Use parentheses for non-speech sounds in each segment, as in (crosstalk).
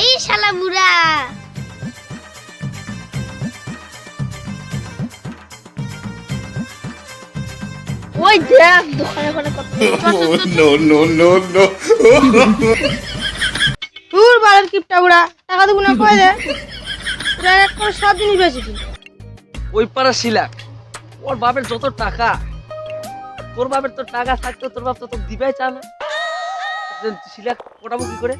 এই শালা বুড়া। ওই দেখ দোকানে ওখানে কত. দূর বালের কিপটা বুড়া টাকা দেবো না কয়ে দে। তোরা এক করে সব জিনিস বেশি ওই পাড়া শিলা ওর বাপের যত টাকা তোর বাপের তো টাকা থাকতো তোর বাপ তো তোর দিবাই চা শিলা পটাবো কি করে?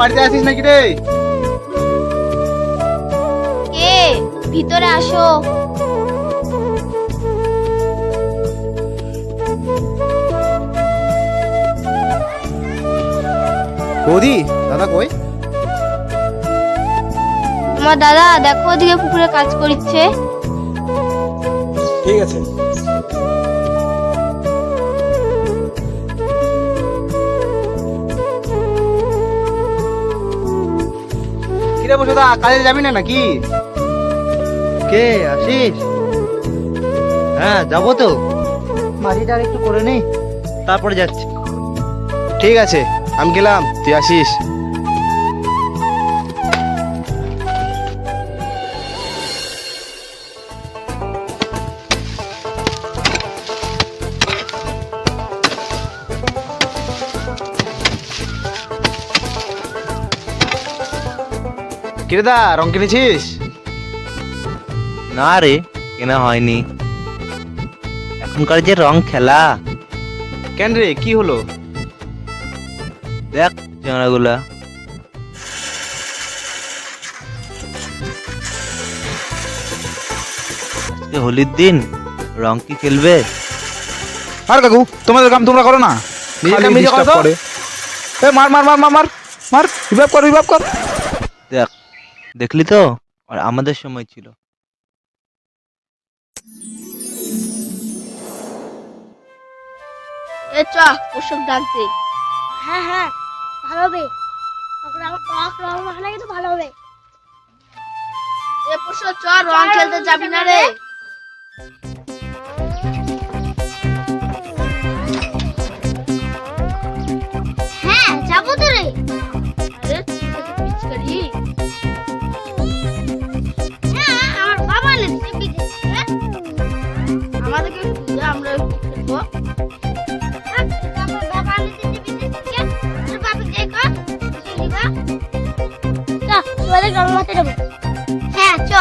বাড়িতে আসিস নাকি রে? কে ভিতরে আসো। বৌদি দাদা কই? তোমার দাদা দেখো ওদিকে পুকুরে কাজ করছে ঠিক আছে। কিরে বসুদা কাজে যাবি না নাকি? কে আসিস? হ্যাঁ যাব তো। মাটিটা একটু করে নেই তারপরে যাচ্ছি। ঠিক আছে আমি গেলাম তুই আসিস। কিরে দা রং কিনেছিস? না রে কেনা হয়নি। এখনকার যে রং খেলা। কেন রে কি হলো? দেখ আজকে হোলির দিন রং কি খেলবে? আর কাকু তোমাদের কাম তোমরা করো না। নিজের কাম নিজে করো তো। এ মার মার মার মার মার মার রিভাইভ কর রিভাইভ কর। দেখলি তো? আর আমাদের সময় ছিল। এ চ ওসব ডাক দে। হ্যাঁ হ্যাঁ ভালো হবে। তখন আমার রং মাখানা কিন্তু ভালো হবে। এ পোষো চ রং খেলতে যাবি না রে। হ্যাঁ যাব তো রে। তোদের রং মাতে দেবো হ্যাঁ চ।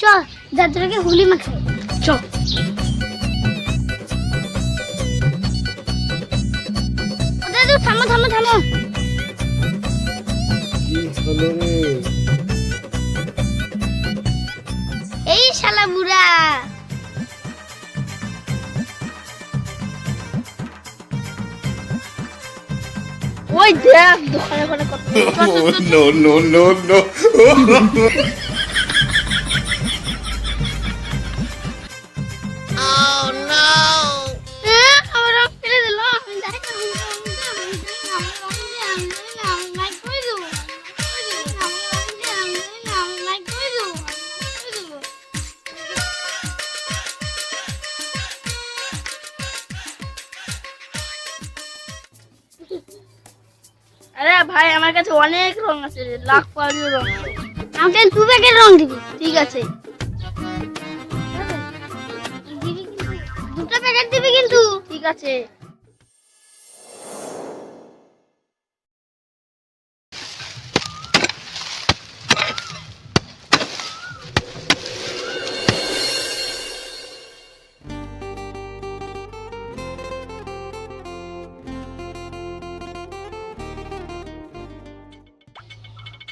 চ দাদুকে হোলি মাখাই চ। দাদু থামো থামো থামো। এই শালা বুড়া। দেখ দোকানে ওখানে কত Oh, no, no, (laughs) ভাই আমার কাছে অনেক রং আছে লাখ পাওয়ার রং আমাকে দু প্যাকেট রং দিবি। ঠিক আছে। দুটো প্যাকেট দিবি কিন্তু। ঠিক আছে।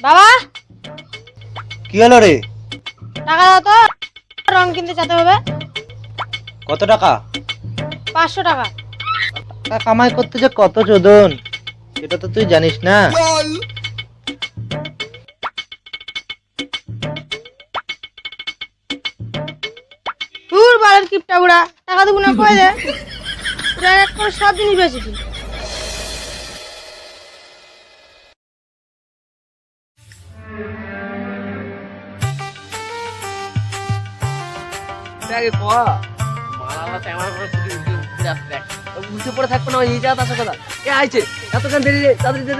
বাবা! কি হলো রে? টাকা দাও তো রং কিনতে যেতে হবে। কত টাকা? পাঁচশো টাকা। টাকা কামাই করতে যে কত চোদন সেটা তো তুই জানিস না। বালের কিপটা গুড়া টাকা দেবো না কয়ে দে। করে সব জিনিস বেশি আগে ছুটি উঠে পড়ে থাকবে না এই যা আসা কথা এ আইছে। এতক্ষণ দেরি তাড়াতাড়ি দেরি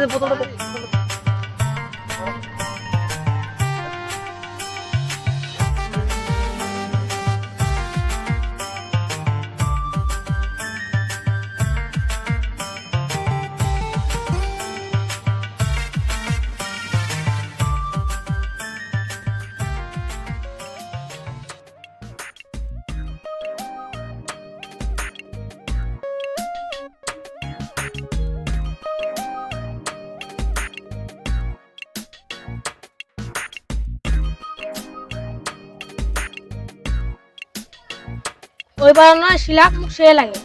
ওই বার না শিলাক সে লাগে।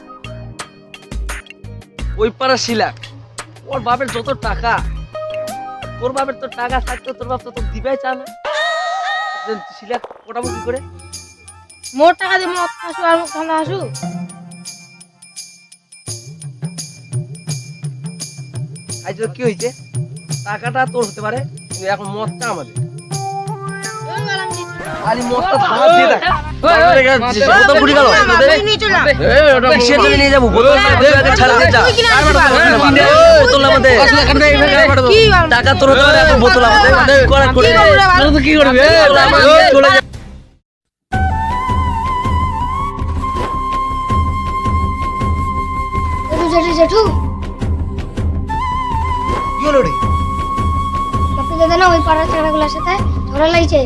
ওই পাড়া শিলা ওর বাপের যত টাকা তোর বাপের তো টাকা থাকতো তোর বাপ তো তোর দিবাই চা না। শিলা ওটাবো কি করে? মোর টাকা দিয়ে মদ খাসু আর মুখ ঠান্ডা হাসু? আজ কি হয়েছে? টাকাটা তোর হতে পারে এখন মদটা আমাদের। খালি মদটা দিয়ে দেখ। নিয়ে যাব বোতল ছাড়া দিয়ে যা বোতল আমাদের টাকা তোর হতে পারে এখন বোতল আমাদের কি করার করে কি করবি চলে যা জেঠু জেঠু জেঠু কি হলো রে আপনি দাদা না ওই পাড়ার ছেলেগুলোর সাথে ঝগড়া লাগছে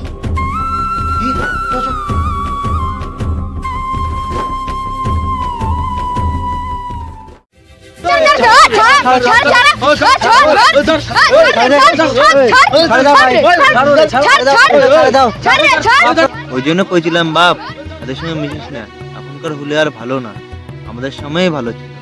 ওই জন্য কইছিলাম, বাপ, তাদের সঙ্গে মিশিস না। এখনকার হলে আর ভালো না। আমাদের সময় ভালো ছিল।